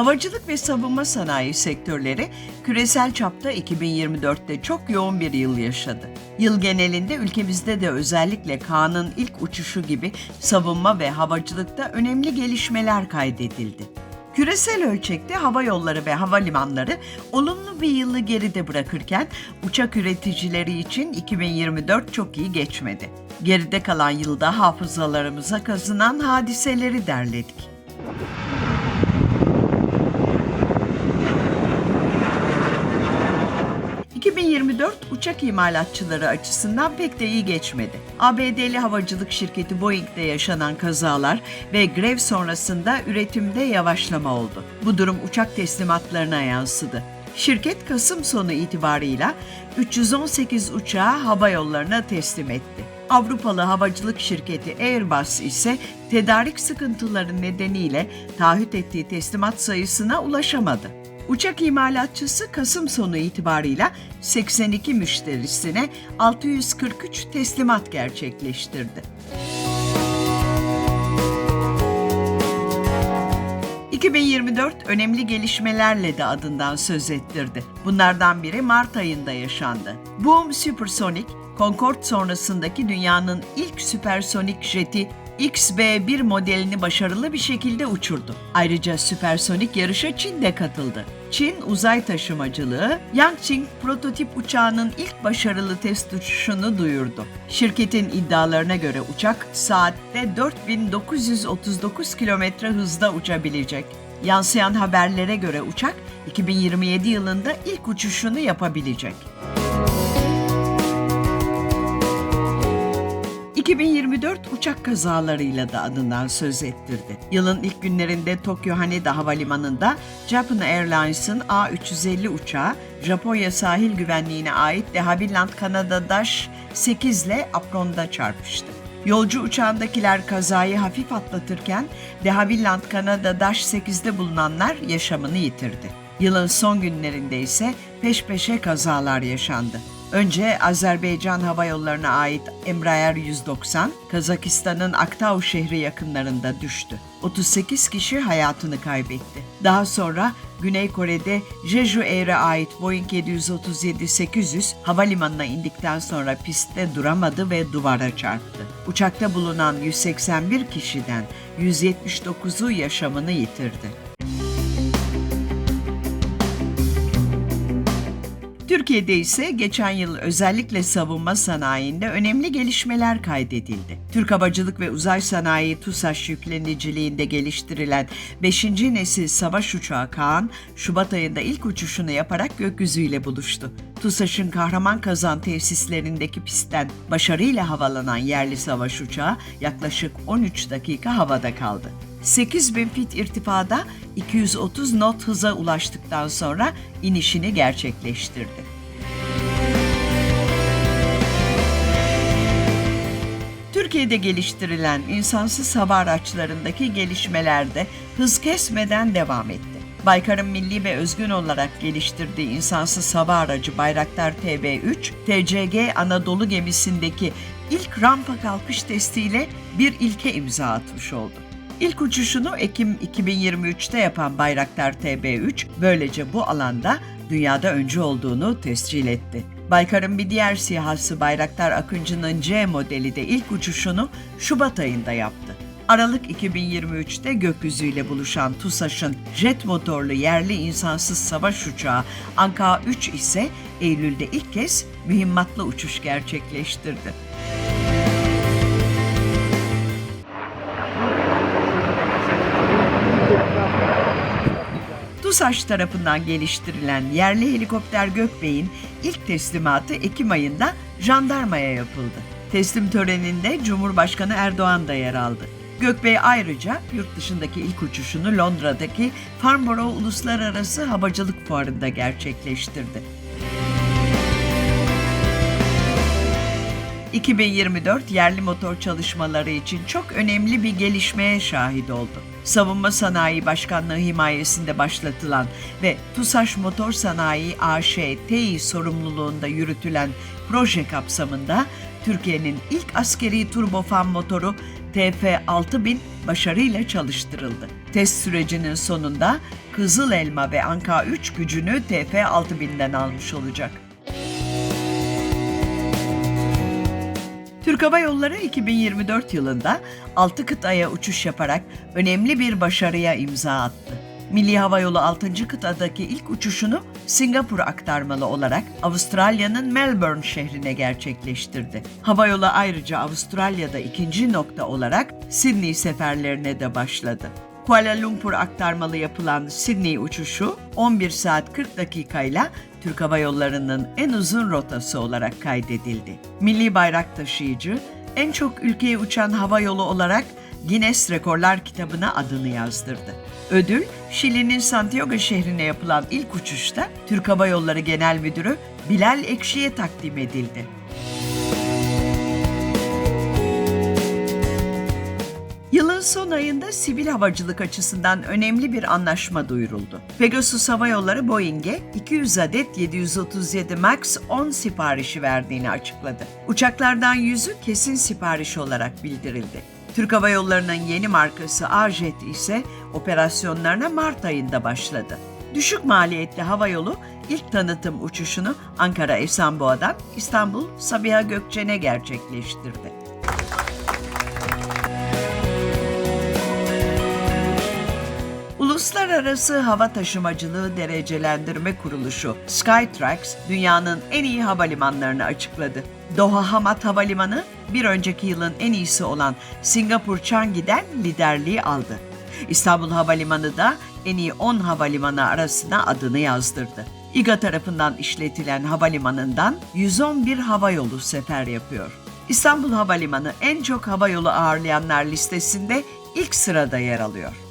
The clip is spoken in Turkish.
Havacılık ve savunma sanayi sektörleri küresel çapta 2024'te çok yoğun bir yıl yaşadı. Yıl genelinde ülkemizde de özellikle Kaan'ın ilk uçuşu gibi savunma ve havacılıkta önemli gelişmeler kaydedildi. Küresel ölçekte hava yolları ve havalimanları olumlu bir yılı geride bırakırken uçak üreticileri için 2024 çok iyi geçmedi. Geride kalan yılda hafızalarımıza kazınan hadiseleri derledik. ...2024 uçak imalatçıları açısından pek de iyi geçmedi. ABD'li havacılık şirketi Boeing'de yaşanan kazalar ve grev sonrasında üretimde yavaşlama oldu. Bu durum uçak teslimatlarına yansıdı. Şirket Kasım sonu itibarıyla 318 uçağı hava yollarına teslim etti. Avrupalı havacılık şirketi Airbus ise tedarik sıkıntıları nedeniyle taahhüt ettiği teslimat sayısına ulaşamadı. Uçak imalatçısı Kasım sonu itibarıyla 82 müşterisine 643 teslimat gerçekleştirdi. 2024 önemli gelişmelerle de adından söz ettirdi. Bunlardan biri Mart ayında yaşandı. Boom Supersonic, Concorde sonrasındaki dünyanın ilk süpersonik jeti XB1 modelini başarılı bir şekilde uçurdu. Ayrıca süpersonik yarışa Çin de katıldı. Çin uzay taşımacılığı Yangqing prototip uçağının ilk başarılı test uçuşunu duyurdu. Şirketin iddialarına göre uçak saatte 4939 km hızda uçabilecek. Yansıyan haberlere göre uçak 2027 yılında ilk uçuşunu yapabilecek. 2024 uçak kazalarıyla da adından söz ettirdi. Yılın ilk günlerinde Tokyo Haneda Havalimanı'nda Japan Airlines'ın A350 uçağı Japonya sahil güvenliğine ait de Havilland Canada Dash 8 ile apronda çarpıştı. Yolcu uçağındakiler kazayı hafif atlatırken de Havilland Canada Dash 8'de bulunanlar yaşamını yitirdi. Yılın son günlerinde ise peş peşe kazalar yaşandı. Önce Azerbaycan Hava Yolları'na ait Embraer 190, Kazakistan'ın Aktau şehri yakınlarında düştü. 38 kişi hayatını kaybetti. Daha sonra Güney Kore'de Jeju Air'e ait Boeing 737-800 havalimanına indikten sonra pistte duramadı ve duvara çarptı. Uçakta bulunan 181 kişiden 179'u yaşamını yitirdi. Türkiye'de ise geçen yıl özellikle savunma sanayinde önemli gelişmeler kaydedildi. Türk Havacılık ve Uzay Sanayi TUSAŞ yükleniciliğinde geliştirilen 5. nesil savaş uçağı Kaan, Şubat ayında ilk uçuşunu yaparak gökyüzüyle buluştu. TUSAŞ'ın Kahraman Kazan tesislerindeki pistten başarıyla havalanan yerli savaş uçağı yaklaşık 13 dakika havada kaldı. 8000 fit irtifada 230 knot hıza ulaştıktan sonra inişini gerçekleştirdi. Türkiye'de geliştirilen insansız hava araçlarındaki gelişmeler de hız kesmeden devam etti. Baykar'ın milli ve özgün olarak geliştirdiği insansız hava aracı Bayraktar TB3, TCG Anadolu gemisindeki ilk rampa kalkış testiyle bir ilke imza atmış oldu. İlk uçuşunu Ekim 2023'te yapan Bayraktar TB3 böylece bu alanda dünyada öncü olduğunu tescil etti. Baykar'ın bir diğer sihası Bayraktar Akıncı'nın C modeli de ilk uçuşunu Şubat ayında yaptı. Aralık 2023'te gökyüzüyle buluşan TUSAŞ'ın jet motorlu yerli insansız savaş uçağı Anka-3 ise Eylül'de ilk kez mühimmatlı uçuş gerçekleştirdi. TUSAŞ tarafından geliştirilen yerli helikopter Gökbey'in ilk teslimatı Ekim ayında jandarmaya yapıldı. Teslim töreninde Cumhurbaşkanı Erdoğan da yer aldı. Gökbey ayrıca yurt dışındaki ilk uçuşunu Londra'daki Farnborough Uluslararası Havacılık Fuarı'nda gerçekleştirdi. 2024 yerli motor çalışmaları için çok önemli bir gelişmeye şahit oldu. Savunma Sanayi Başkanlığı himayesinde başlatılan ve TUSAŞ Motor Sanayi AŞ Tİ sorumluluğunda yürütülen proje kapsamında Türkiye'nin ilk askeri turbofan motoru TF6000 başarıyla çalıştırıldı. Test sürecinin sonunda Kızıl Elma ve Anka 3 gücünü TF6000'den almış olacak. Türk Hava Yolları 2024 yılında 6 kıtaya uçuş yaparak önemli bir başarıya imza attı. Milli Hava Yolu 6. kıtadaki ilk uçuşunu Singapur aktarmalı olarak Avustralya'nın Melbourne şehrine gerçekleştirdi. Hava Yolu ayrıca Avustralya'da ikinci nokta olarak Sydney seferlerine de başladı. Kuala Lumpur aktarmalı yapılan Sydney uçuşu 11 saat 40 dakikayla Türk Hava Yolları'nın en uzun rotası olarak kaydedildi. Milli bayrak taşıyıcı en çok ülkeye uçan hava yolu olarak Guinness Rekorlar kitabına adını yazdırdı. Ödül, Şili'nin Santiago şehrine yapılan ilk uçuşta Türk Hava Yolları Genel Müdürü Bilal Ekşi'ye takdim edildi. Yılın son ayında sivil havacılık açısından önemli bir anlaşma duyuruldu. Pegasus Hava Yolları Boeing'e 200 adet 737 MAX 10 siparişi verdiğini açıkladı. Uçaklardan yüzü kesin sipariş olarak bildirildi. Türk Hava Yolları'nın yeni markası A-Jet ise operasyonlarına Mart ayında başladı. Düşük maliyetli hava yolu ilk tanıtım uçuşunu Ankara Esenboğa'dan İstanbul Sabiha Gökçen'e gerçekleştirdi. Uluslararası Hava Taşımacılığı Derecelendirme Kuruluşu Skytrax dünyanın en iyi havalimanlarını açıkladı. Doha Hamad Havalimanı bir önceki yılın en iyisi olan Singapur Changi'den liderliği aldı. İstanbul Havalimanı da en iyi 10 havalimanı arasına adını yazdırdı. İGA tarafından işletilen havalimanından 111 hava yolu sefer yapıyor. İstanbul Havalimanı en çok hava yolu ağırlayanlar listesinde ilk sırada yer alıyor.